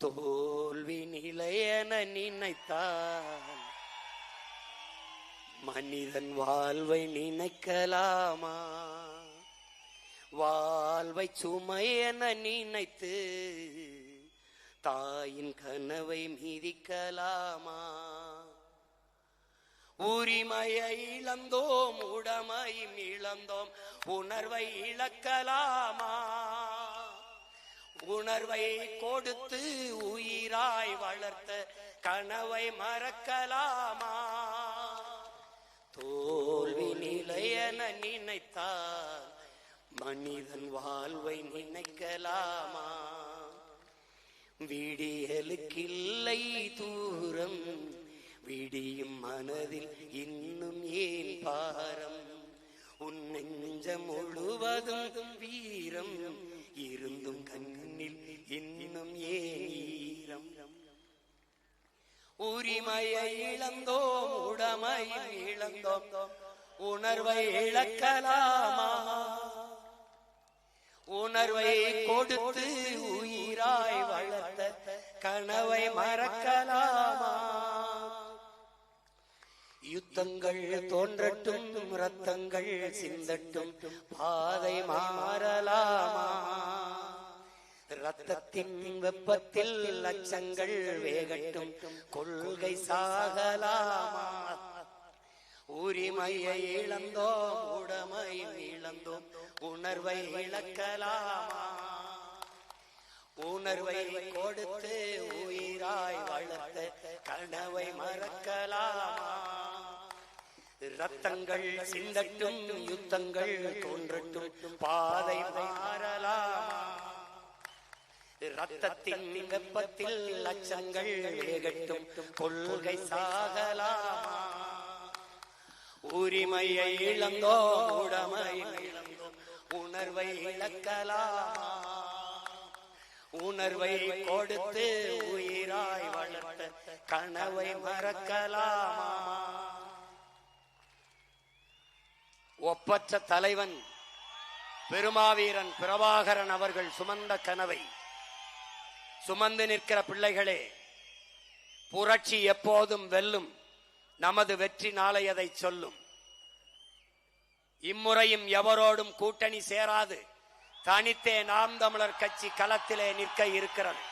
தோல்வி நிலையென நினைத்தான். மனிதன் வாழ்வை நினைக்கலாமா? வாழ்வை சுமை என நினைத்து தாயின் கனவை மீதிக்கலாமா? உரிமையை இழந்தோம் உடமையும் இழந்தோம் உணர்வை இழக்கலாமா? உணர்வை கொடுத்து உயிராய் வளர்த்த கனவை மறக்கலாமா? தோல்வி நிலையென நினைத்தால் மனிதன் வாழ்வை நினைக்கலாமா? விடியலுக்கில்லை தூரம் விடியும் மனதில் இன்னும் ஏன் பாரம்? உன் நெஞ்சம் முழுவதும் வீரம் இருந்தும் உரிமையை இழந்தோம் உடமை இழந்தோம். உணர்வை இழக்கலாமா? உணர்வை கொடுத்து உயிராய் வளர்த்த கனவை மறக்கலாமா? யுத்தங்கள் தோன்றட்டும் ரத்தங்கள் சிந்தட்டும் பாதை மாற ரத்தத்தின் வெப்பத்தில் லட்சங்கள் வேகட்டும். கொள்கை சாகலாமா? உரிமையை இழந்தோம் உடமை இழந்தோம். உணர்வை இழக்கலாமா? உணர்வை கொடுத்து உயிராய் வளர்த்த கனவை மறக்கலாமா? ரத்தங்கள் சிந்தட்டும் யுத்தங்கள் தோன்றட்டும். பாதை மாறலாமா? ரத்தத்தின் வெப்பத்தில் லட்சங்கள் கொள்கை சாகலாமா உரிமையை இழந்தோ உடமை உணர்வை இழக்கலாமா உணர்வை கொடுத்து உயிராய் வளர்த்த கனவை மறக்கலாமா ஒப்பற்ற தலைவன் பெருமாவீரன் பிரபாகரன் அவர்கள் சுமந்த கனவை சுமந்து நிற்கிற பிள்ளைகளே புரட்சி எப்போதும் வெல்லும். நமது வெற்றி நாளை அதை சொல்லும். இம்முறையும் எவரோடும் கூட்டணி சேராது. தனித்தே நாம் தமிழர் கட்சி களத்திலே நிற்க இருக்கிறது.